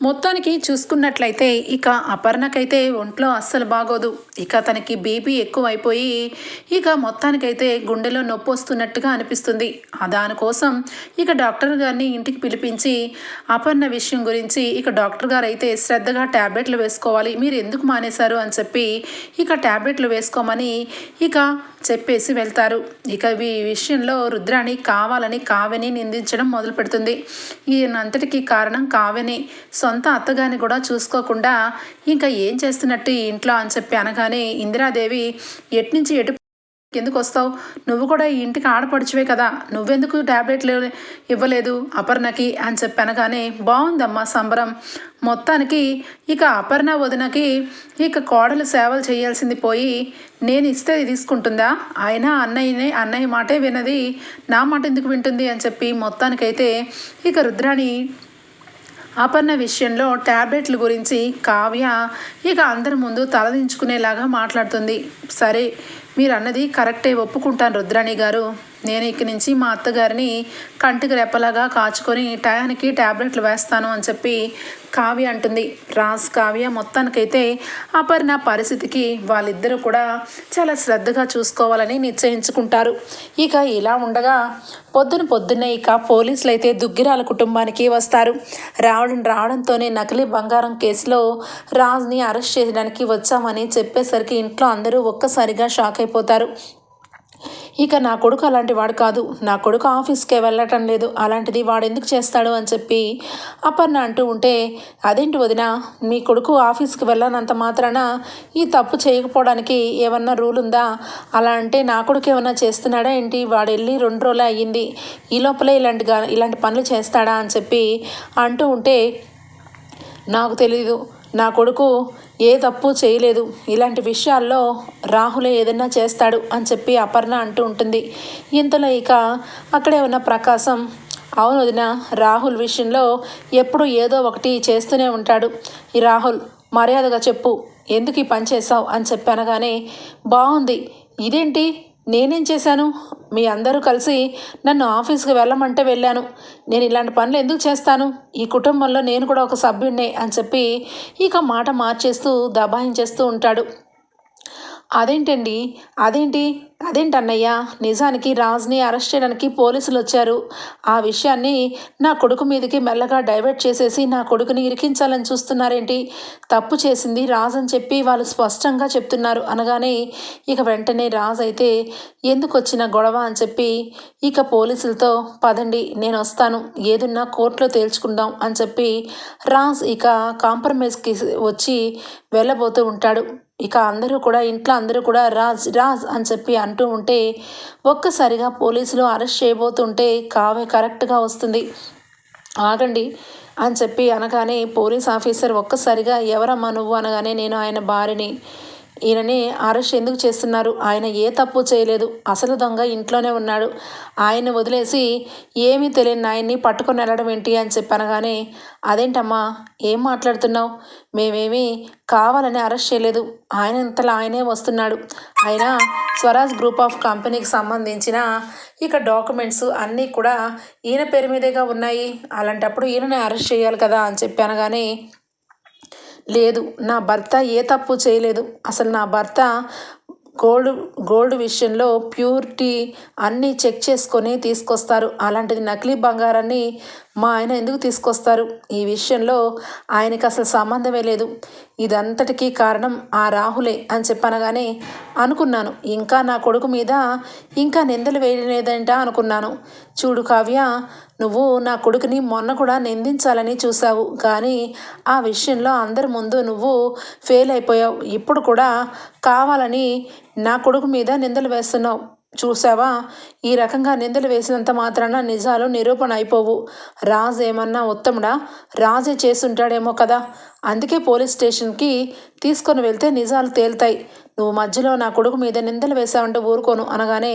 మొత్తానికి చూసుకున్నట్లయితే ఇక అపర్ణకైతే ఒంట్లో అస్సలు బాగోదు. ఇక తనకి బీపీ ఎక్కువ అయిపోయి ఇక మొత్తానికైతే గుండెలో నొప్పి వస్తున్నట్టుగా అనిపిస్తుంది. దానికోసం ఇక డాక్టర్ గారిని ఇంటికి పిలిపించి అపర్ణ విషయం గురించి ఇక డాక్టర్ గారు అయితే శ్రద్ధగా ట్యాబ్లెట్లు వేసుకోవాలి మీరు ఎందుకు మానేశారు అని చెప్పి ఇక ట్యాబ్లెట్లు వేసుకోమని ఇక చెప్పేసి వెళ్తారు. ఇక ఈ విషయంలో రుద్రాణి కావాలని కావ్యని నిందించడం మొదలు పెడుతుంది ఈయనంతటికీ కారణం కావ్యని. సొంత అత్తగాని కూడా చూసుకోకుండా ఇంకా ఏం చేస్తున్నట్టు ఈ ఇంట్లో అని చెప్పి అనగానే ఇందిరాదేవి ఎట్నుంచి ఎటు ఎందుకు వస్తావు? నువ్వు కూడా ఈ ఇంటికి ఆడపడుచువే కదా. నువ్వెందుకు ట్యాబ్లెట్లు ఇవ్వలేదు అపర్ణకి? అని చెప్పి అనగానే బాగుందమ్మా సంబరం. మొత్తానికి ఇక అపర్ణ వదినకి ఇక కోడలు సేవలు చేయాల్సింది పోయి నేను ఇస్తే తీసుకుంటుందా? అయినా అన్నయ్యనే అన్నయ్య మాటే వినది. నా మాట ఎందుకు వింటుంది? అని చెప్పి మొత్తానికైతే ఇక రుద్రాణి అపర్ణ విషయంలో ట్యాబ్లెట్ల గురించి కావ్య ఇక అందరి ముందు తలదించుకునేలాగా మాట్లాడుతుంది. సరే మీరు అన్నది కరెక్టే ఒప్పుకుంటాను రుద్రాణి గారు. నేను ఇక్కడి నుంచి మా అత్తగారిని కంటికి రెప్పలాగా కాచుకొని టయానికి ట్యాబ్లెట్లు వేస్తాను అని చెప్పి కావ్య అంటుంది. రాజ్ కావ్య మొత్తానికైతే అపర్ణ పరిస్థితికి వాళ్ళిద్దరూ కూడా చాలా శ్రద్ధగా చూసుకోవాలని నిశ్చయించుకుంటారు. ఇక ఇలా ఉండగా పొద్దున పొద్దున్నే ఇక పోలీసులు అయితే దుగ్గిరాల కుటుంబానికి వస్తారు. రావడం రావడంతోనే నకిలీ బంగారం కేసులో రాజ్ని అరెస్ట్ చేయడానికి వచ్చామని చెప్పేసరికి ఇంట్లో అందరూ ఒక్కసారిగా షాక్ అయిపోతారు. ఇక నా కొడుకు అలాంటి వాడు కాదు. నా కొడుకు ఆఫీస్కే వెళ్ళటం లేదు. అలాంటిది వాడు ఎందుకు చేస్తాడు అని చెప్పి అపర్ణ అంటూ ఉంటే అదేంటి వదిన? మీ కొడుకు ఆఫీస్కి వెళ్ళనంత మాత్రాన ఈ తప్పు చేయకపోవడానికి ఏమన్నా రూల్ ఉందా? అలా అంటే నా కొడుకు ఏమన్నా చేస్తున్నాడా ఏంటి? వాడు వెళ్ళి రెండు రోజులే అయ్యింది. ఈ లోపలే ఇలాంటి ఇలాంటి పనులు చేస్తాడా? అని చెప్పి అంటూ ఉంటే నాకు తెలీదు. నా కొడుకు ఏ తప్పు చేయలేదు. ఇలాంటి విషయాల్లో రాహులే ఏదైనా చేస్తాడు అని చెప్పి అపర్ణ అంటూ ఉంటుంది. ఇంతలో ఇక అక్కడే ఉన్న ప్రకాశం అవును వదిన రాహుల్ విషయంలో ఎప్పుడు ఏదో ఒకటి చేస్తూనే ఉంటాడు. ఈ రాహుల్ మర్యాదగా చెప్పు. ఎందుకు ఈ పని చేసావు అని చెప్పి అనగానే బాగుంది ఇదేంటి? నేనేం చేశాను? మీ అందరూ కలిసి నన్ను ఆఫీస్కి వెళ్ళమంటే వెళ్ళాను. నేను ఇలాంటి పనులు ఎందుకు చేస్తాను? ఈ కుటుంబంలో నేను కూడా ఒక సభ్యుడినే అని చెప్పి ఇక మాట మార్చేస్తూ దబాయించేస్తూ ఉంటాడు. అదేంటండి? అదేంటి? అదేంటి అన్నయ్య నిజానికి రాజ్ని అరెస్ట్ చేయడానికి పోలీసులు వచ్చారు ఆ విషయాన్ని నా కొడుకు మీదకి మెల్లగా డైవర్ట్ చేసేసి నా కొడుకుని ఇరికించాలని చూస్తున్నారేంటి? తప్పు చేసింది రాజ్ అని చెప్పి వాళ్ళు స్పష్టంగా చెప్తున్నారు. అనగానే ఇక వెంటనే రాజ్ అయితే ఎందుకు వచ్చిన గొడవ అని చెప్పి ఇక పోలీసులతో పదండి నేను వస్తాను ఏదున్నా కోర్టులో తేల్చుకుందాం అని చెప్పి రాజ్ ఇక కాంప్రమైజ్కి వచ్చి వెళ్ళబోతూ ఉంటాడు. ఇక అందరూ కూడా ఇంట్లో అందరూ కూడా రాజ్ రాజ్ అని చెప్పి అంటూ ఉంటే ఒక్కసారిగా పోలీసులు అరెస్ట్ చేయబోతుంటే కావ్య కరెక్ట్గా వస్తుంది. ఆగండి అని చెప్పి అనగానే పోలీస్ ఆఫీసర్ ఒక్కసారిగా ఎవరమ్మా నువ్వు? అనగానే నేను ఆయన భార్యని ఈయనని అరెస్ట్ ఎందుకు చేస్తున్నారు? ఆయన ఏ తప్పు చేయలేదు. అసలు దొంగ ఇంట్లోనే ఉన్నాడు. ఆయన వదిలేసి ఏమీ తెలియని ఆయన్ని పట్టుకొని వెళ్ళడం ఏంటి అని చెప్పి అనగానే అదేంటమ్మా? ఏం మాట్లాడుతున్నావు? మేమేమీ కావాలని అరెస్ట్ చేయలేదు. ఆయన ఇంతలా ఆయనే వస్తున్నాడు. ఆయన స్వరాజ్ గ్రూప్ ఆఫ్ కంపెనీకి సంబంధించిన ఇక డాక్యుమెంట్స్ అన్నీ కూడా ఈయన పేరు మీదేగా ఉన్నాయి. అలాంటప్పుడు ఈయనని అరెస్ట్ చేయాలి కదా అని చెప్పి అనగానే లేదు నా భర్త ఏ తప్పు చేయలేదు. అసలు నా భర్త గోల్డ్ గోల్డ్ విషయంలో ప్యూరిటీ అన్నీ చెక్ చేసుకొని తీసుకొస్తారు. అలాంటిది నకిలీ బంగారాన్ని మా ఆయన ఎందుకు తీసుకొస్తారు? ఈ విషయంలో ఆయనకి అసలు సంబంధమే లేదు. ఇదంతటికీ కారణం ఆ రాహులే అని చెప్పనగానే అనుకున్నాను. ఇంకా నా కొడుకు మీద ఇంకా నిందలు వేయలేదంట అనుకున్నాను. చూడు కావ్య నువ్వు నా కొడుకుని మొన్న కూడా నిందించాలని చూసావు కానీ ఆ విషయంలో అందరి ముందు నువ్వు ఫెయిల్ అయిపోయావు. ఇప్పుడు కూడా కావాలని నా కొడుకు మీద నిందలు వేస్తున్నావు. చూసావా? ఈ రకంగా నిందలు వేసినంత మాత్రాన నిజాలు నిరూపణ అయిపోవు. రాజు ఏమన్నా ఉత్తముడా? రాజే చేసుంటాడేమో కదా. అందుకే పోలీస్ స్టేషన్కి తీసుకొని వెళ్తే నిజాలు తేలుతాయి. నువ్వు మధ్యలో నా కొడుకు మీద నిందలు వేశావంటే ఊరుకోను అనగానే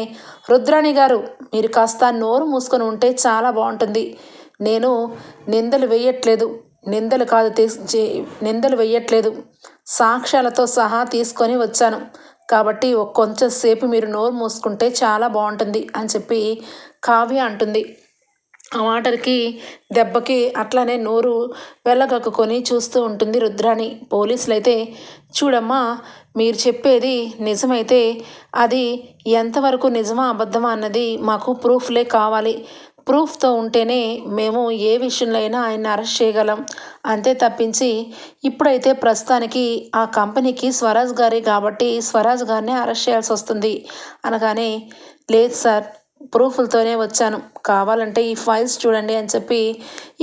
రుద్రాణి గారు మీరు కాస్త నోరు మూసుకొని ఉంటే చాలా బాగుంటుంది. నేను నిందలు వేయట్లేదు. నిందలు కాదు తీసి నిందలు వేయట్లేదు. సాక్ష్యాలతో సహా తీసుకొని వచ్చాను. కాబట్టి కొంచెంసేపు కొంచెం సేపు మీరు నోరు మూసుకుంటే చాలా బాగుంటుంది అని చెప్పి కావ్య అంటుంది. ఆ మాటలకి దెబ్బకి అట్లానే నోరు వెళ్ళగక్కుకొని చూస్తూ ఉంటుంది రుద్రాణి. పోలీసులు అయితే చూడమ్మా మీరు చెప్పేది నిజమైతే అది ఎంతవరకు నిజమా అబద్ధమా అన్నది మాకు ప్రూఫ్లే కావాలి. ప్రూఫ్తో ఉంటేనే మేము ఏ విషయంలో అయినా ఆయన్ని అరెస్ట్ చేయగలం. అంతే తప్పించి ఇప్పుడైతే ప్రస్తుతానికి ఆ కంపెనీకి స్వరాజ్ గారే కాబట్టి స్వరాజ్ గారిని అరెస్ట్ చేయాల్సి వస్తుంది అనగానే లేదు సార్ ప్రూఫ్లతోనే వచ్చాను. కావాలంటే ఈ ఫైల్స్ చూడండి అని చెప్పి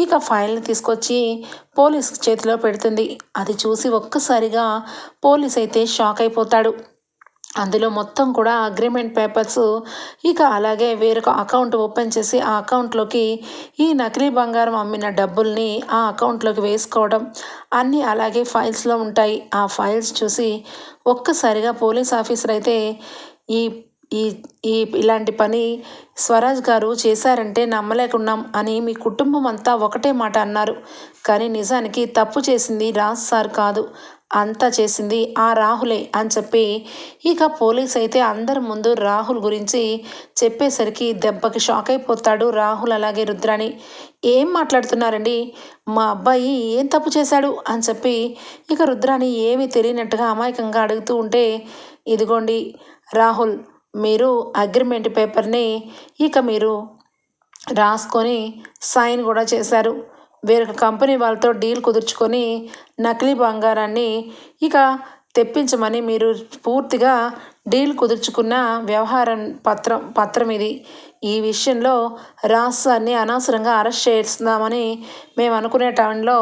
ఇక ఫైల్ని తీసుకొచ్చి పోలీస్ చేతిలో పెడుతుంది. అది చూసి ఒక్కసారిగా పోలీస్ అయితే షాక్ అయిపోతాడు. అందులో మొత్తం కూడా అగ్రిమెంట్ పేపర్స్ ఇక అలాగే వేరొక అకౌంట్ ఓపెన్ చేసి ఆ అకౌంట్లోకి ఈ నకిలీ బంగారం అమ్మిన డబ్బుల్ని ఆ అకౌంట్లోకి వేసుకోవడం అన్నీ అలాగే ఫైల్స్లో ఉంటాయి. ఆ ఫైల్స్ చూసి ఒక్కసారిగా పోలీస్ ఆఫీసర్ అయితే ఈ ఈ ఈ ఇలాంటి పని స్వరాజ్ గారు చేశారంటే నమ్మలేకున్నాం అని మీ కుటుంబం అంతా ఒకటే మాట అన్నారు. కానీ నిజానికి తప్పు చేసింది రాజ్ సార్ కాదు. అంతా చేసింది ఆ రాహులే అని చెప్పి ఇక పోలీస్ అయితే అందరి ముందు రాహుల్ గురించి చెప్పేసరికి దెబ్బకి షాక్ అయిపోతాడు రాహుల్ అలాగే రుద్రాని ఏం మాట్లాడుతున్నారండి? మా అబ్బాయి ఏం తప్పు చేశాడు? అని చెప్పి ఇక రుద్రాని ఏమీ తెలియనట్టుగా అమాయకంగా అడుగుతూ ఉంటే ఇదిగోండి రాహుల్ మీరు అగ్రిమెంట్ పేపర్ని ఇక మీరు రాసుకొని సైన్ కూడా చేశారు. వేరొక కంపెనీ వాళ్ళతో డీల్ కుదుర్చుకొని నకిలీ బంగారాన్ని ఇక తెప్పించమని మీరు పూర్తిగా డీల్ కుదుర్చుకున్న వ్యవహారం పత్రం పత్రం ఇది. ఈ విషయంలో రాష్ట్రాన్ని అనవసరంగా అరెస్ట్ చేస్తున్నామని మేము అనుకునే టైంలో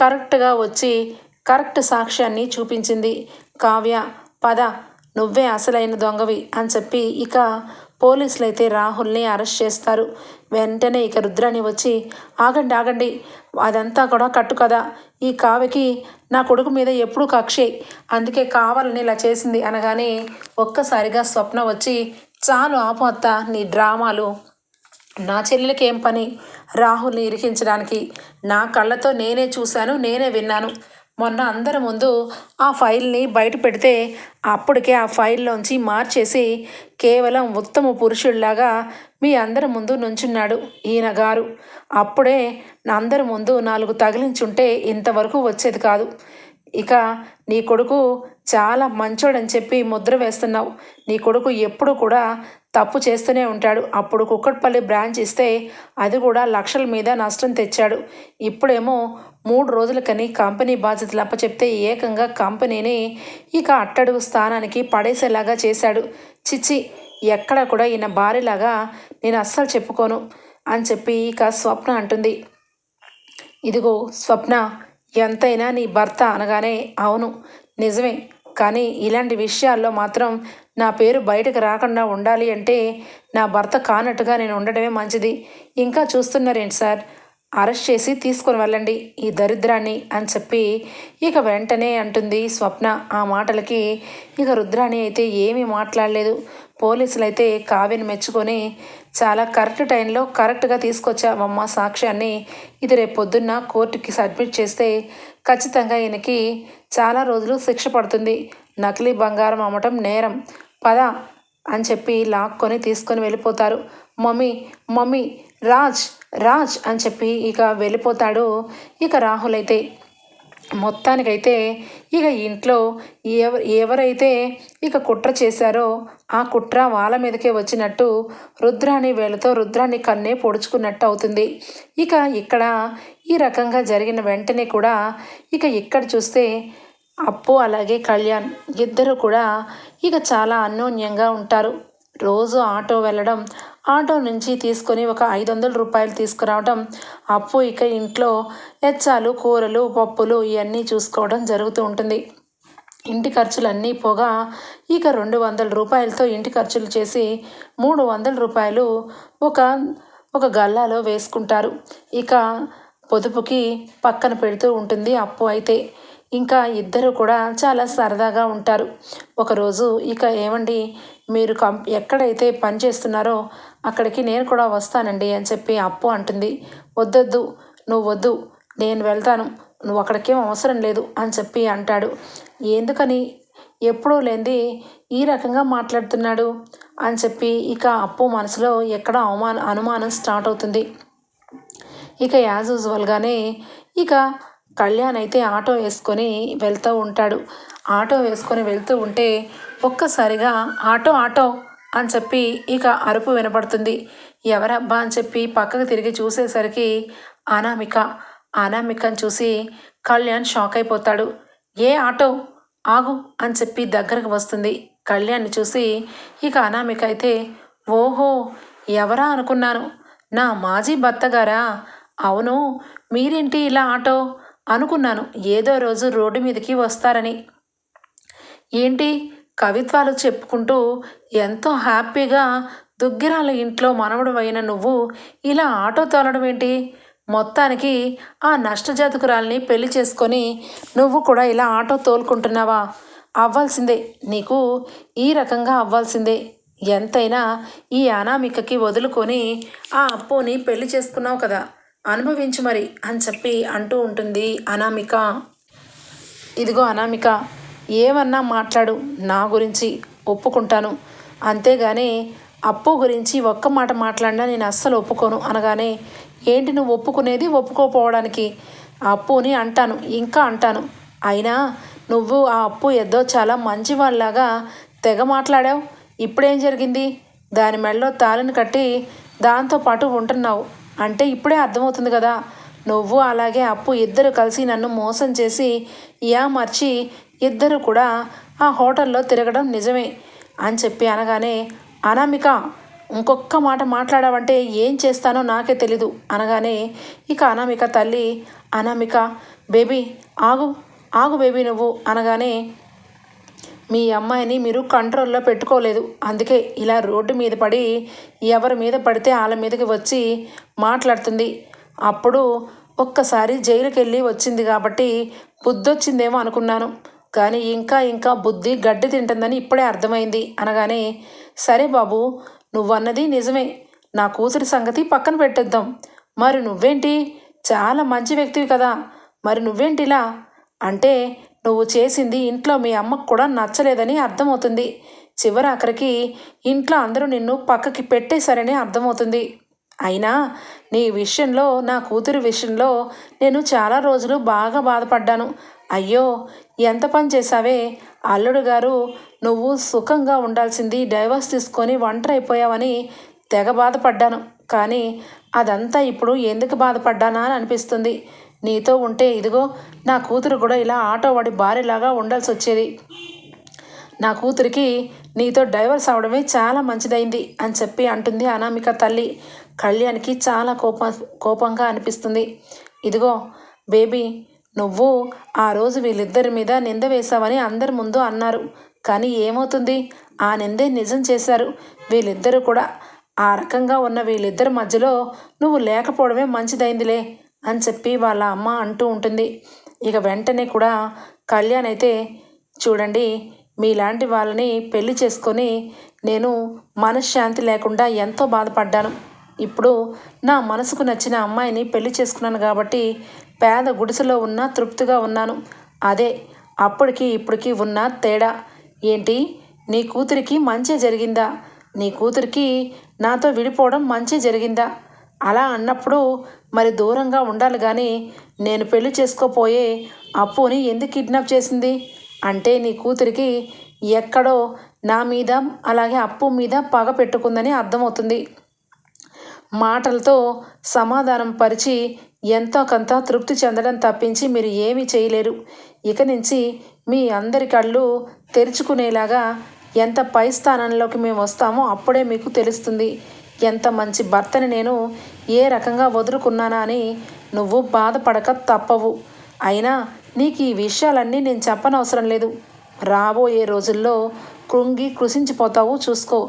కరెక్ట్గా వచ్చి కరెక్ట్ సాక్ష్యాన్ని చూపించింది. కావ్య పద. నువ్వే అసలైన దొంగవి అని చెప్పి ఇక పోలీసులు అయితే రాహుల్ని అరెస్ట్ చేస్తారు. వెంటనే ఇక రుద్రాని వచ్చి ఆగండి ఆగండి అదంతా కూడా కట్టు కదా. ఈ కావికి నా కొడుకు మీద ఎప్పుడు కక్షే. అందుకే కావాలని ఇలా చేసింది అనగానే ఒక్కసారిగా స్వప్న వచ్చి చాలు ఆపు అత్త నీ డ్రామాలు. నా చెల్లెలకి ఏం పని? రాహుల్ని ఇరికించడానికి. నా కళ్ళతో నేనే చూశాను నేనే విన్నాను. మొన్న అందరి ముందు ఆ ఫైల్ని బయట పెడితే అప్పటికే ఆ ఫైల్లోంచి మార్చేసి కేవలం ఉత్తమ పురుషుల్లాగా మీ అందరి ముందు నుంచున్నాడు ఈయన గారు. అప్పుడే అందరి ముందు నాలుగు తగిలించుంటే ఇంతవరకు వచ్చేది కాదు. ఇక నీ కొడుకు చాలా మంచోడని చెప్పి ముద్ర వేస్తున్నావు. నీ కొడుకు ఎప్పుడు కూడా తప్పు చేస్తూనే ఉంటాడు. అప్పుడు కుక్కట్పల్లి బ్రాంచ్ ఇస్తే అది కూడా లక్షల మీద నష్టం తెచ్చాడు. ఇప్పుడేమో మూడు రోజులకని కంపెనీ బాధ్యతలు అప్పచెప్తే ఏకంగా కంపెనీని ఇక అట్టడుగు స్థానానికి పడేసేలాగా చేశాడు. చిచ్చి ఎక్కడ కూడా ఈయన భార్యలాగా నేను అస్సలు చెప్పుకోను అని చెప్పి ఇక స్వప్న అంటుంది. ఇదిగో స్వప్న ఎంతైనా నీ భర్త అనగానే అవును నిజమే. కానీ ఇలాంటి విషయాల్లో మాత్రం నా పేరు బయటకు రాకుండా ఉండాలి అంటే నా భర్త కానట్టుగా నేను ఉండడమే మంచిది. ఇంకా చూస్తున్నారేంటి సార్? అరెస్ట్ చేసి తీసుకొని వెళ్ళండి ఈ దరిద్రాన్ని అని చెప్పి ఇక వెంటనే అంటుంది స్వప్న ఆ మాటలకి. ఇక రుద్రాణి అయితే ఏమీ మాట్లాడలేదు. పోలీసులు అయితే కావ్యని మెచ్చుకొని చాలా కరెక్ట్ టైంలో కరెక్ట్గా తీసుకొచ్చావమ్మ సాక్ష్యాన్ని ఇది రేపు పొద్దున్న కోర్టుకి సబ్మిట్ చేస్తే ఖచ్చితంగా ఈయనకి చాలా రోజులు శిక్ష పడుతుంది. నకిలీ బంగారం అమ్మటం నేరం. పద అని చెప్పి లాక్కొని తీసుకొని వెళ్ళిపోతారు. మమ్మీ మమ్మీ రాజ్ రాజ్ అని చెప్పి ఇక వెళ్ళిపోతాడు. ఇక రాహుల్ అయితే మొత్తానికైతే ఇక ఇంట్లో ఎవ ఎవరైతే ఇక కుట్ర చేశారో ఆ కుట్ర వాళ్ళ మీదకే వచ్చినట్టు రుద్రాని వేలతో రుద్రాన్ని కన్నే పొడుచుకున్నట్టు అవుతుంది. ఇక ఇక్కడ ఈ రకంగా జరిగిన వెంటనే కూడా ఇక ఇక్కడ చూస్తే అప్పు అలాగే కళ్యాణ్ ఇద్దరు కూడా ఇక చాలా అన్యోన్యంగా ఉంటారు. రోజు ఆటో వెళ్ళడం ఆటో నుంచి తీసుకొని ఒక ఐదు వందల రూపాయలు తీసుకురావడం అప్పు ఇక ఇంట్లో ఎచ్చాలు కూరలు పప్పులు ఇవన్నీ చూసుకోవడం జరుగుతూ ఉంటుంది. ఇంటి ఖర్చులన్నీ పోగా. ఇక రెండు వందల రూపాయలతో ఇంటి ఖర్చులు చేసి మూడు వందల రూపాయలు ఒక ఒక గల్లాలో వేసుకుంటారు. ఇక పొదుపుకి పక్కన పెడుతూ ఉంటుంది అప్పు అయితే. ఇంకా ఇద్దరు కూడా చాలా సరదాగా ఉంటారు. ఒకరోజు ఇక ఏమండి మీరు కం ఎక్కడైతే పని చేస్తున్నారో అక్కడికి నేను కూడా వస్తానండి అని చెప్పి అప్పు అంటుంది. వద్దొద్దు నువ్వు వద్దు నేను వెళ్తాను నువ్వు అక్కడికేం అవసరం లేదు అని చెప్పి అంటాడు. ఎందుకని? ఎప్పుడూ లేనిది ఈ రకంగా మాట్లాడుతున్నాడు అని చెప్పి ఇక అప్పు మనసులో ఎక్కడ అవమాన అనుమానం స్టార్ట్ అవుతుంది. ఇక యాజ్ యూజువల్గానే ఇక కళ్యాణ్ అయితే ఆటో వేసుకొని వెళ్తూ ఉంటాడు. ఆటో వేసుకొని వెళ్తూ ఉంటే ఒక్కసారిగా ఆటో ఆటో అని చెప్పి ఇక అరుపు వినపడుతుంది. ఎవరబ్బా అని చెప్పి పక్కకు తిరిగి చూసేసరికి అనామిక అనామికను చూసి కళ్యాణ్ షాక్ అయిపోతాడు. ఏ ఆటో? ఆగు అని చెప్పి దగ్గరకు వస్తుంది. కళ్యాణ్ని చూసి ఇక అనామిక అయితే ఓహో ఎవరా అనుకున్నాను? నా మాజీ భర్త గారా అవును మీరేంటి ఇలా ఆటో? అనుకున్నాను ఏదో రోజు రోడ్డు మీదకి వస్తారని. ఏంటి? కవిత్వాలు చెప్పుకుంటూ ఎంతో హ్యాపీగా దుగ్గిరాల ఇంట్లో మనవడు అయిన నువ్వు ఇలా ఆటో తోలడం ఏంటి? మొత్తానికి ఆ నష్టజాతకురాల్ని పెళ్ళి చేసుకొని నువ్వు కూడా ఇలా ఆటో తోలుకుంటున్నావా? అవ్వాల్సిందే. నీకు ఈ రకంగా అవ్వాల్సిందే. ఎంతైనా ఈ అనామికకి వదులుకొని ఆ అప్పుని పెళ్ళి చేసుకున్నావు కదా. అనుభవించు మరి అని చెప్పి అంటూ ఉంటుంది అనామిక. ఇదిగో అనామిక. ఏమన్నా మాట్లాడు నా గురించి ఒప్పుకుంటాను. అంతేగాని అప్పు గురించి ఒక్క మాట మాట్లాడినా నేను అస్సలు ఒప్పుకోను అనగానే ఏంటి నువ్వు ఒప్పుకునేది ఒప్పుకోపోవడానికి? అప్పుని అంటాను ఇంకా అంటాను. అయినా నువ్వు ఆ అప్పు ఏదో చాలా మంచి వాళ్ళలాగా తెగ మాట్లాడావు. ఇప్పుడేం జరిగింది? దాని మెడలో తాళిని కట్టి దాంతోపాటు ఉంటున్నావు. అంటే ఇప్పుడే అర్థమవుతుంది కదా నువ్వు అలాగే అప్పు ఇద్దరు కలిసి నన్ను మోసం చేసి మర్చి ఇద్దరు కూడా ఆ హోటల్లో తిరగడం నిజమే అని చెప్పి అనగానే అనామిక ఇంకొక్క మాట మాట్లాడావంటే ఏం చేస్తానో నాకే తెలీదు అనగానే ఇక అనామిక తల్లి అనామిక బేబీ ఆగు ఆగు బేబీ నువ్వు అనగానే మీ అమ్మాయిని మీరు కంట్రోల్లో పెట్టుకోలేదు. అందుకే ఇలా రోడ్డు మీద పడి ఎవరి మీద పడితే వాళ్ళ మీదకి వచ్చి మాట్లాడుతుంది. అప్పుడు ఒక్కసారి జైలుకి వెళ్ళి వచ్చింది కాబట్టి బుద్ధొచ్చిందేమో అనుకున్నాను. కానీ ఇంకా ఇంకా బుద్ధి గడ్డి తింటుందని ఇప్పుడే అర్థమైంది. అనగానే సరే బాబు నువ్వన్నది నిజమే. నా కూతురి సంగతి పక్కన పెట్టేద్దాం. మరి నువ్వేంటి? చాలా మంచి వ్యక్తివి కదా. మరి నువ్వేంటిలా? అంటే నువ్వు చేసింది ఇంట్లో మీ అమ్మకు కూడా నచ్చలేదని అర్థమవుతుంది. చివరి అక్కడికి ఇంట్లో అందరూ నిన్ను పక్కకి పెట్టేశారని అర్థమవుతుంది. అయినా నీ విషయంలో నా కూతురి విషయంలో నేను చాలా రోజులు బాగా బాధపడ్డాను. అయ్యో ఎంత పని చేశావే? అల్లుడు గారు నువ్వు సుఖంగా ఉండాల్సింది డైవర్స్ తీసుకొని ఒంటరి అయిపోయావని తెగ బాధపడ్డాను. కానీ అదంతా ఇప్పుడు ఎందుకు బాధపడ్డానా అని అనిపిస్తుంది. నీతో ఉంటే ఇదిగో నా కూతురు కూడా ఇలా ఆటో వాడి భార్యలాగా ఉండాల్సి వచ్చేది నా కూతురికి నీతో డైవర్స్ అవడమే చాలా మంచిదైంది అని చెప్పి అంటుంది అనామిక తల్లి. కళ్యాణ్కి చాలా కోప కోపంగా అనిపిస్తుంది. ఇదిగో బేబీ నువ్వు ఆ రోజు వీళ్ళిద్దరి మీద నింద వేశావని అందరి ముందు అన్నారు. కానీ ఏమవుతుంది? ఆ నిందే నిజం చేశారు. వీళ్ళిద్దరూ కూడా ఆ రకంగా ఉన్న వీళ్ళిద్దరి మధ్యలో నువ్వు లేకపోవడమే మంచిదైందిలే అని చెప్పి వాళ్ళ అమ్మ అంటూ ఉంటుంది. ఇక వెంటనే కూడా కళ్యాణ్ అయితే చూడండి మీలాంటి వాళ్ళని పెళ్ళి చేసుకొని నేను మనశ్శాంతి లేకుండా ఎంతో బాధపడ్డాను. ఇప్పుడు నా మనసుకు నచ్చిన అమ్మాయిని పెళ్ళి చేసుకున్నాను కాబట్టి పేద గుడిసెలో ఉన్న తృప్తిగా ఉన్నాను. అదే అప్పటికి ఇప్పటికి ఉన్న తేడా. ఏంటి? నీ కూతురికి మంచి జరిగిందా? నీ కూతురికి నాతో విడిపోవడం మంచి జరిగిందా? అలా అన్నప్పుడు మరి దూరంగా ఉండాలి కానీ నేను పెళ్ళి చేసుకోపోయే అప్పుని ఎందుకు కిడ్నాప్ చేసింది? అంటే నీ కూతురికి ఎక్కడో నా మీద అలాగే అప్పు మీద పగ పెట్టుకుందని అర్థమవుతుంది. మాటలతో సమాధానం పరిచి ఎంతో కొంత తృప్తి చెందడం తప్పించి మీరు ఏమీ చేయలేరు. ఇక నుంచి మీ అందరి కళ్ళు తెరుచుకునేలాగా ఎంత పై స్థానంలోకి మేము వస్తామో అప్పుడే మీకు తెలుస్తుంది. ఎంత మంచి భర్తని నేను ఏ రకంగా వదులుకున్నానా అని నువ్వు బాధపడక తప్పవు. అయినా నీకు ఈ విషయాలన్నీ నేను చెప్పనవసరం లేదు. రాబోయే రోజుల్లో కృంగి కృషించిపోతావు చూసుకో.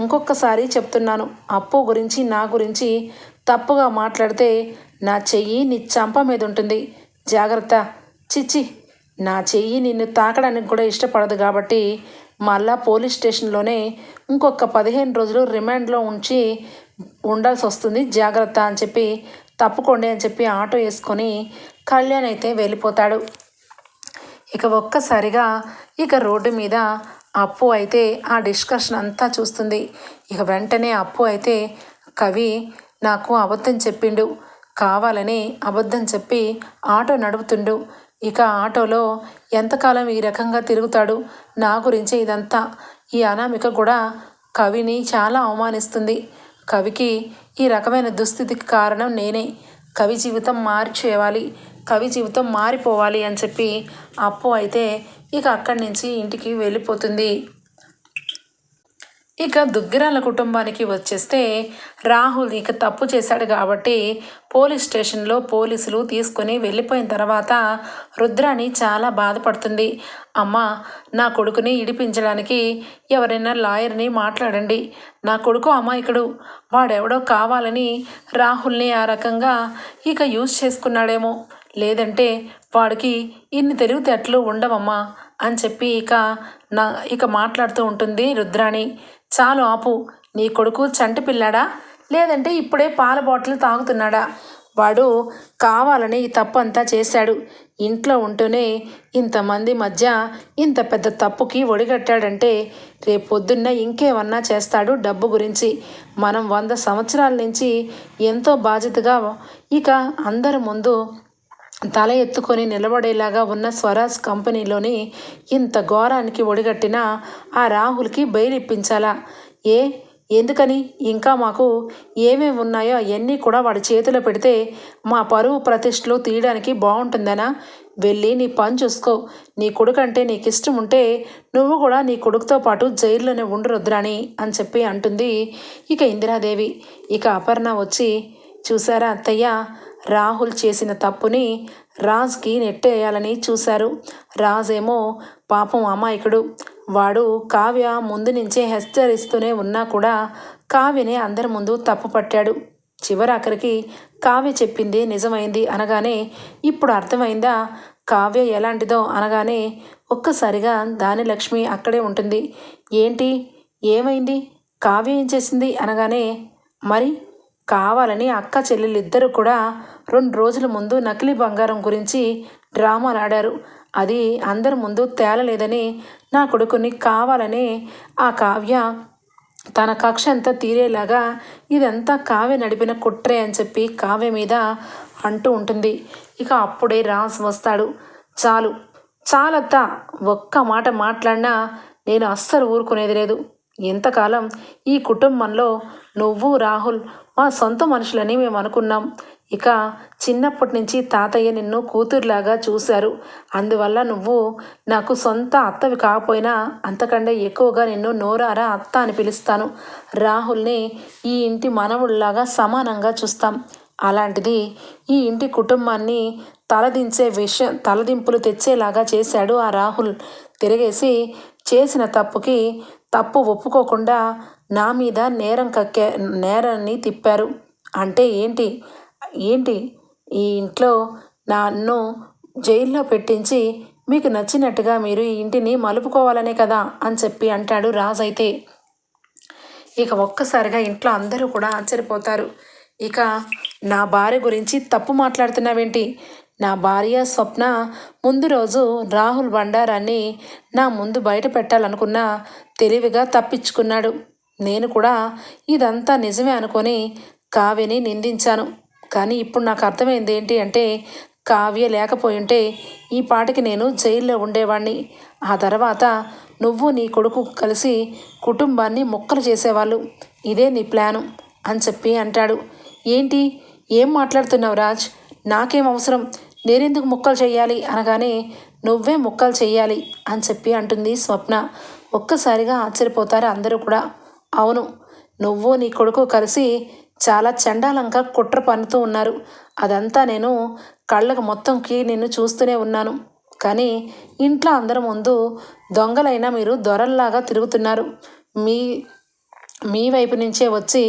ఇంకొకసారి చెప్తున్నాను అప్పు గురించి నా గురించి తప్పుగా మాట్లాడితే నా చెయ్యి నీ చంప మీద ఉంటుంది జాగ్రత్త. చిచ్చి. నా చెయ్యి నిన్ను తాకడానికి కూడా ఇష్టపడదు కాబట్టి మళ్ళా పోలీస్ స్టేషన్లోనే ఇంకొక పదిహేను రోజులు రిమాండ్లో ఉంచి ఉండాల్సి వస్తుంది జాగ్రత్త అని చెప్పి తప్పుకోండి అని చెప్పి ఆటో వేసుకొని కళ్యాణ్ అయితే వెళ్ళిపోతాడు. ఇక ఒక్కసారిగా ఇక రోడ్డు మీద అప్పు అయితే ఆ డిస్కషన్ అంతా చూస్తుంది. ఇక వెంటనే అప్పు అయితే కవి నాకు అబద్ధం చెప్పిండు. కావాలని అబద్ధం చెప్పి ఆటో నడుపుతుండు. ఇక ఆటోలో ఎంతకాలం ఈ రకంగా తిరుగుతాడు? నా గురించే ఇదంతా. ఈ అనామిక కూడా కవిని చాలా అవమానిస్తుంది. కవికి ఈ రకమైన దుస్థితికి కారణం నేనే. కవి జీవితం మార్చేయాలి కవి జీవితం మారిపోవాలి అని చెప్పి అప్పు అయితే ఇక అక్కడి నుంచి ఇంటికి వెళ్ళిపోతుంది. ఇక దుగ్గిరాల కుటుంబానికి వచ్చేస్తే రాహుల్ ఇక తప్పు చేశాడు కాబట్టి పోలీస్ స్టేషన్లో పోలీసులు తీసుకొని వెళ్ళిపోయిన తర్వాత రుద్రాణి చాలా బాధపడుతుంది. అమ్మ నా కొడుకుని ఇడిపించడానికి ఎవరైనా లాయర్ని మాట్లాడండి. నా కొడుకు అమాయకుడు. వాడెవడో కావాలని రాహుల్ని ఆ రకంగా ఇక యూజ్ చేసుకున్నాడేమో. లేదంటే వాడికి ఇన్ని తెలివితేటలు ఉండవమ్మా అని చెప్పి ఇక నా ఇక మాట్లాడుతూ ఉంటుంది రుద్రాణి. చాలు ఆపు నీ కొడుకు చంటి పిల్లాడా? లేదంటే ఇప్పుడే పాల బాటిల్ తాగుతున్నాడా? వాడు కావాలని ఈ తప్పు అంతా చేశాడు. ఇంట్లో ఉంటూనే ఇంతమంది మధ్య ఇంత పెద్ద తప్పుకి ఒడిగట్టాడంటే రేపొద్దున్న ఇంకేమన్నా చేస్తాడు డబ్బు గురించి. మనం వంద సంవత్సరాల నుంచి ఎంతో బాధ్యతగా ఇక అందరి ముందు తల ఎత్తుకొని నిలబడేలాగా ఉన్న స్వరాజ్ కంపెనీలోని ఇంత ఘోరానికి ఒడిగట్టిన ఆ రాహుల్కి బెయిల్ ఇప్పించాలా ఏ? ఎందుకని? ఇంకా మాకు ఏమేమి ఉన్నాయో అవన్నీ కూడా వాడి చేతిలో పెడితే మా పరువు ప్రతిష్టలు తీయడానికి బాగుంటుందనా? వెళ్ళి నీ పని చూసుకో. నీ కొడుకు అంటే నీకు ఇష్టం ఉంటే నువ్వు కూడా నీ కొడుకుతో పాటు జైల్లోనే ఉండరుద్రాని అని చెప్పి అంటుంది ఇక ఇందిరాదేవి. ఇక అపర్ణ వచ్చి చూసారా అత్తయ్య? రాహుల్ చేసిన తప్పుని రాజ్కి నెట్టేయాలని చూశారు. రాజేమో పాపం అమాయకుడు. వాడు కావ్య ముందు నుంచే హెచ్చరిస్తూనే ఉన్నా కూడా కావ్యని అందరి ముందు తప్పు పట్టాడు. చివరాఖరికి కావ్య చెప్పింది నిజమైంది అనగానే ఇప్పుడు అర్థమైందా? కావ్య ఎలాంటిదో అనగానే ఒక్కసారిగా దాని లక్ష్మి అక్కడే ఉంటుంది. ఏంటి? ఏమైంది? కావ్య ఏం చేసింది? అనగానే మరి కావాలని అక్క చెల్లెలిద్దరూ కూడా రెండు రోజుల ముందు నకిలీ బంగారం గురించి డ్రామాలు ఆడారు అది అందరి ముందు తేలలేదని నా కొడుకుని కావాలని ఆ కావ్య తన కక్ష అంతా తీరేలాగా ఇదంతా కావ్య నడిపిన కుట్రే అని చెప్పి కావ్య మీద అంటూ ఉంటుంది. ఇక అప్పుడే రాస్ వస్తాడు. చాలు చాలత్తా ఒక్క మాట మాట్లాడినా నేను అస్సలు ఊరుకునేది లేదు. ఎంతకాలం ఈ కుటుంబంలో నువ్వు రాహుల్ మా సొంత మనుషులని మేము అనుకున్నాం. ఇక చిన్నప్పటి నుంచి తాతయ్య నిన్ను కూతురులాగా చూశారు. అందువల్ల నువ్వు నాకు సొంత అత్తవి కాకపోయినా అంతకంటే ఎక్కువగా నిన్ను నోరారా అత్త అని పిలుస్తాను. రాహుల్ని ఈ ఇంటి మనవుల్లాగా సమానంగా చూస్తాం. అలాంటిది ఈ ఇంటి కుటుంబాన్ని తలదించే విషయం తలదింపులు తెచ్చేలాగా చేశాడు ఆ రాహుల్. తిరిగేసి చేసిన తప్పుకి తప్పు ఒప్పుకోకుండా నా మీద నేరం కక్కే నేరాన్ని తిప్పారు. అంటే ఏంటి? ఏంటి? ఈ ఇంట్లో నన్ను జైల్లో పెట్టించి మీకు నచ్చినట్టుగా మీరు ఈ ఇంటిని మలుపుకోవాలనే కదా అని చెప్పి అంటాడు రాజు అయితే. ఇక ఒక్కసారిగా ఇంట్లో అందరూ కూడా ఆశ్చర్యపోతారు. ఇక నా భార్య గురించి తప్పు మాట్లాడుతున్నావేంటి? నా భార్య స్వప్న ముందు రోజు రాహుల్ బండారాన్ని నా ముందు బయట పెట్టాలనుకున్నా తెలివిగా తప్పించుకున్నాడు. నేను కూడా ఇదంతా నిజమే అనుకొని కావ్యని నిందించాను. కానీ ఇప్పుడు నాకు అర్థమైంది ఏంటి అంటే కావ్య లేకపోయింటే ఈ పాటికి నేను జైల్లో ఉండేవాణ్ణి. ఆ తర్వాత నువ్వు నీ కొడుకు కలిసి కుటుంబాన్ని మొక్కలు చేసేవాళ్ళు. ఇదే నీ ప్లాను అని చెప్పి అంటాడు. ఏంటి? ఏం మాట్లాడుతున్నావు రాజ్? నాకేం అవసరం? నేనెందుకు ముక్కలు చేయాలి అనగానే నువ్వే ముక్కలు చేయాలి అని చెప్పి అంటుంది స్వప్న. ఒక్కసారిగా ఆశ్చర్యపోతారు అందరూ కూడా. అవును నువ్వు నీ కొడుకు కలిసి చాలా చండాలంగా కుట్ర పన్నుతూ ఉన్నారు. అదంతా నేను కళ్ళకు మొత్తంకి నిన్ను చూస్తూనే ఉన్నాను. కానీ ఇంట్లో అందరి ముందు దొంగలైనా మీరు దొరల్లాగా తిరుగుతున్నారు. మీ మీ వైపు నుంచే వచ్చి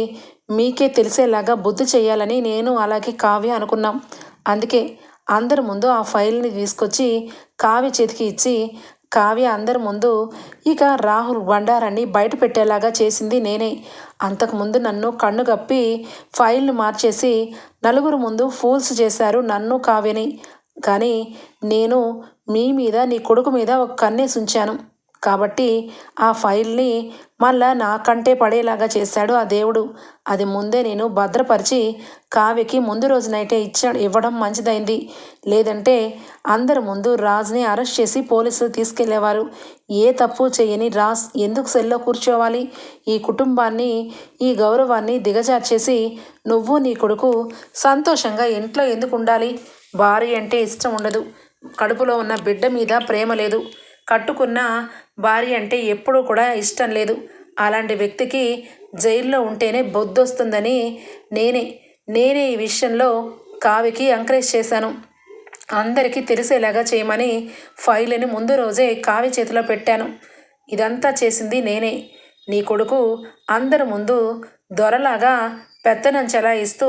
మీకే తెలిసేలాగా బుద్ధి చేయాలని నేను అలాగే కావ్య అనుకున్నాం. అందుకే అందరి ముందు ఆ ఫైల్ని తీసుకొచ్చి కావ్య చేతికి ఇచ్చి కావ్య అందరి ముందు ఇక రాహుల్ బండారాన్ని బయట పెట్టేలాగా చేసింది నేనే. అంతకుముందు నన్ను కన్ను కప్పి ఫైల్ని మార్చేసి నలుగురు ముందు ఫూల్స్ చేశారు నన్ను కావ్యని. కానీ నేను మీ మీద నీ కొడుకు మీద ఒక కన్నేసి ఉంచాను కాబట్టి ఆ ఫైల్ని మళ్ళా నాకంటే పడేలాగా చేశాడు ఆ దేవుడు. అది ముందే నేను భద్రపరిచి కావ్యకి ముందు రోజునైతే ఇచ్చాడు ఇవ్వడం మంచిదైంది. లేదంటే అందరి ముందు రాజ్ని అరెస్ట్ చేసి పోలీసులు తీసుకెళ్ళేవారు. ఏ తప్పు చేయని రాజ్ ఎందుకు సెల్లో కూర్చోవాలి? ఈ కుటుంబాన్ని ఈ గౌరవాన్ని దిగజార్చేసి నువ్వు నీ కొడుకు సంతోషంగా ఇంట్లో ఎందుకు ఉండాలి? భార్య అంటే ఇష్టం ఉండదు. కడుపులో ఉన్న బిడ్డ మీద ప్రేమ లేదు. కట్టుకున్న భార్య అంటే ఎప్పుడూ కూడా ఇష్టం లేదు. అలాంటి వ్యక్తికి జైల్లో ఉంటేనే బొద్దొస్తుందని నేనే నేనే ఈ విషయంలో కావికి ఎంకరేజ్ చేశాను. అందరికీ తెలిసేలాగా చేయమని ఫైల్ని ముందు రోజే కావి చేతిలో పెట్టాను. ఇదంతా చేసింది నేనే. నీ కొడుకు అందరి ముందు దొరలాగా పెత్తనం చెలాయిస్తూ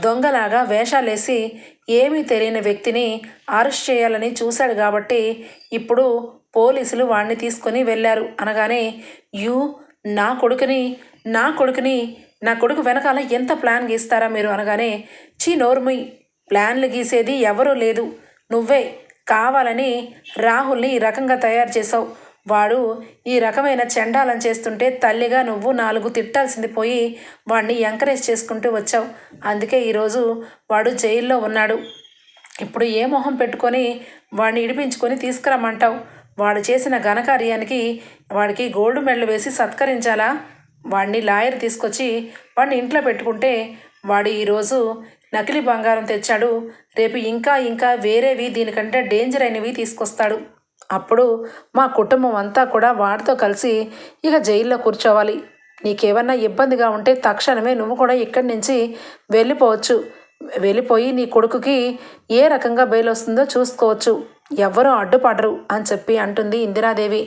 దొంగలాగా వేషాలేసి ఏమీ తెలియని వ్యక్తిని అరెస్ట్ చేయాలని చూశాడు కాబట్టి ఇప్పుడు పోలీసులు వాడిని తీసుకొని వెళ్ళారు. అనగానే యూ నా కొడుకుని నా కొడుకుని నా కొడుకు వెనకాల ఎంత ప్లాన్ గీస్తారా మీరు? అనగానే చీ నోర్మి ప్లాన్లు గీసేది ఎవరూ లేదు. నువ్వే కావాలని రాహుల్ని ఈ రకంగా తయారు చేసావు వాడు ఈ రకమైన చెండాలం చేస్తుంటే తల్లిగా నువ్వు నాలుగు తిట్టాల్సింది పోయి వాడిని ఎంకరేజ్ చేసుకుంటూ వచ్చావు. అందుకే ఈరోజు వాడు జైల్లో ఉన్నాడు. ఇప్పుడు ఏ మొహం పెట్టుకొని వాడిని ఇడిపించుకొని తీసుకురమ్మంటావు? వాడు చేసిన ఘనకార్యానికి వాడికి గోల్డ్ మెడల్ వేసి సత్కరించాలా? వాడిని లాయర్ తీసుకొచ్చి వాడిని ఇంట్లో పెట్టుకుంటే వాడు ఈరోజు నకిలీ బంగారం తెచ్చాడు. రేపు ఇంకా ఇంకా వేరేవి దీనికంటే డేంజర్ అయినవి తీసుకొస్తాడు. అప్పుడు మా కుటుంబం అంతా కూడా వాడితో కలిసి ఇక జైల్లో కూర్చోవాలి. నీకేమన్నా ఇబ్బందిగా ఉంటే తక్షణమే నువ్వు కూడా ఇక్కడి నుంచి వెళ్ళిపోవచ్చు. వెళ్ళిపోయి నీ కొడుకుకి ఏ రకంగా బెయిల్ వస్తుందో చూసుకోవచ్చు. ఎవ్వరూ అడ్డుపడరు అని చెప్పి అంటుంది ఇందిరాదేవి.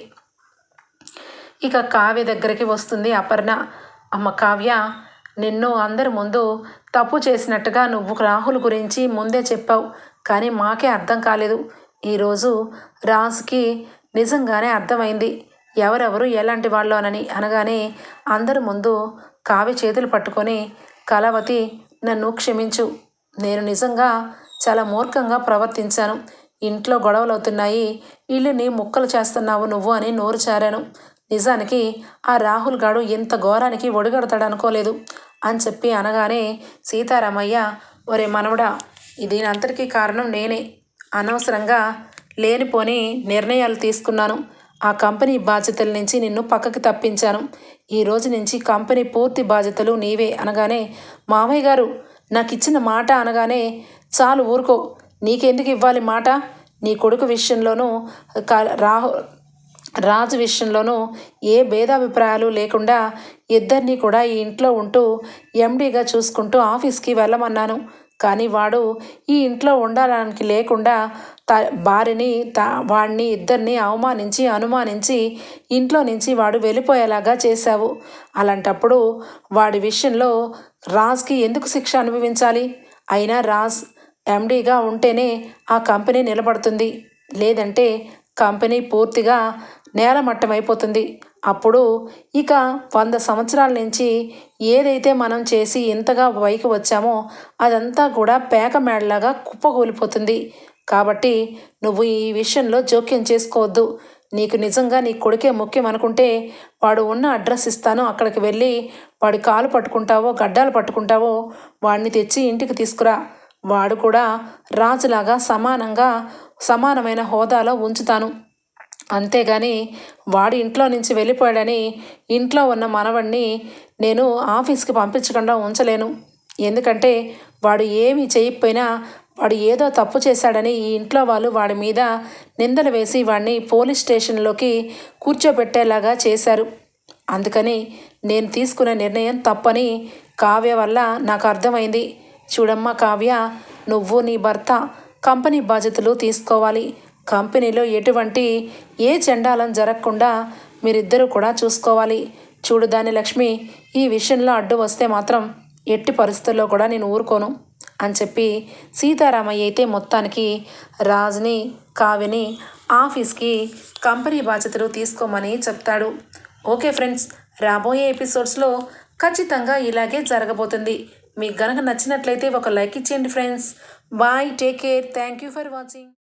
ఇక కావ్య దగ్గరికి వస్తుంది అపర్ణ. అమ్మ కావ్య నిన్ను అందరి ముందు తప్పు చేసినట్టుగా నువ్వు రాహుల్ గురించి ముందే చెప్పావు కానీ మాకే అర్థం కాలేదు. ఈరోజు రాజుకి నిజంగానే అర్థమైంది. ఎవరెవరు ఎలాంటి వాళ్ళోనని అనగానే అందరి ముందు కావ్య చేతులు పట్టుకొని కలవతి నన్ను క్షమించు. నేను నిజంగా చాలా మూర్ఖంగా ప్రవర్తించాను. ఇంట్లో గొడవలు అవుతున్నాయి ఇల్లుని ముక్కలు చేస్తున్నావు నువ్వు అని నోరు చారాను నిజానికి ఆ రాహుల్ గాడు ఇంత ఘోరానికి ఒడిగడతాడు అనుకోలేదు అని చెప్పి అనగానే సీతారామయ్య ఒరే మనవడా దీనంతటికీ కారణం నేనే. అనవసరంగా లేనిపోని నిర్ణయాలు తీసుకున్నాను. ఆ కంపెనీ బాధ్యతల నుంచి నిన్ను పక్కకి తప్పించాను. ఈ రోజు నుంచి కంపెనీ పూర్తి బాధ్యతలు నీవే. అనగానే మామయ్య గారు నాకు ఇచ్చిన మాట అనగానే చాలు ఊరుకో. నీకెందుకు ఇవ్వాలి మాట? నీ కొడుకు విషయంలోనూ రాహు రాజు విషయంలోనూ ఏ భేదాభిప్రాయాలు లేకుండా ఇద్దరినీ కూడా ఈ ఇంట్లో ఉంటూ ఎండీగా చూసుకుంటూ ఆఫీస్కి వెళ్ళమన్నాను. కానీ వాడు ఈ ఇంట్లో ఉండడానికి లేకుండా త భార్యని త వాడిని ఇద్దరిని అవమానించి అనుమానించి ఇంట్లో నుంచి వాడు వెళ్ళిపోయేలాగా చేశావు. అలాంటప్పుడు వాడి విషయంలో రాజ్కి ఎందుకు శిక్ష అనుభవించాలి? అయినా రాజ్ ఎండీగా ఉంటేనే ఆ కంపెనీ నిలబడుతుంది. లేదంటే కంపెనీ పూర్తిగా నేలమట్టం అయిపోతుంది. అప్పుడు ఇక వంద సంవత్సరాల నుంచి ఏదైతే మనం చేసి ఇంతగా పైకి వచ్చామో అదంతా కూడా పేక మేడలాగా కుప్పగూలిపోతుంది కాబట్టి నువ్వు ఈ విషయంలో జోక్యం చేసుకోవద్దు. నీకు నిజంగా నీ కొడుకే ముఖ్యం అనుకుంటే వాడు ఉన్న అడ్రస్ ఇస్తాను. అక్కడికి వెళ్ళి వాడి కాలు పట్టుకుంటావో గడ్డాలు పట్టుకుంటావో వాడిని తెచ్చి ఇంటికి తీసుకురా. వాడు కూడా రాజులాగా సమానంగా సమానమైన హోదాలో ఉంచుతాను. అంతేగాని వాడు ఇంట్లో నుంచి వెళ్ళిపోయాడని ఇంట్లో ఉన్న మనవడిని నేను ఆఫీస్కి పంపించకుండా ఉంచలేను. ఎందుకంటే వాడు ఏమి చేయకపోయినా వాడు ఏదో తప్పు చేశాడని ఈ ఇంట్లో వాళ్ళు వాడి మీద నిందలు వేసి వాడిని పోలీస్ స్టేషన్లోకి కూర్చోబెట్టేలాగా చేశారు. అందుకని నేను తీసుకున్న నిర్ణయం తప్పని కావ్య వల్ల నాకు అర్థమైంది. చూడమ్మా కావ్య నువ్వు నీ భర్త కంపెనీ బాధ్యతలు తీసుకోవాలి. కంపెనీలో ఎటువంటి ఏ చెండాలం జరగకుండా మీరిద్దరూ కూడా చూసుకోవాలి. చూడు దాని లక్ష్మి ఈ విషయంలో అడ్డు వస్తే మాత్రం ఎట్టి పరిస్థితుల్లో కూడా నేను ఊరుకోను అని చెప్పి సీతారామయ్య అయితే మొత్తానికి రాజుని కావిని ఆఫీస్కి కంపెనీ బాధ్యతలు తీసుకోమని చెప్తాడు. ఓకే ఫ్రెండ్స్ రాబోయే ఎపిసోడ్స్లో ఖచ్చితంగా ఇలాగే జరగబోతుంది. మీకు గనక నచ్చినట్లయితే ఒక లైక్ ఇచ్చేయండి friends. Bye take care thank you for watching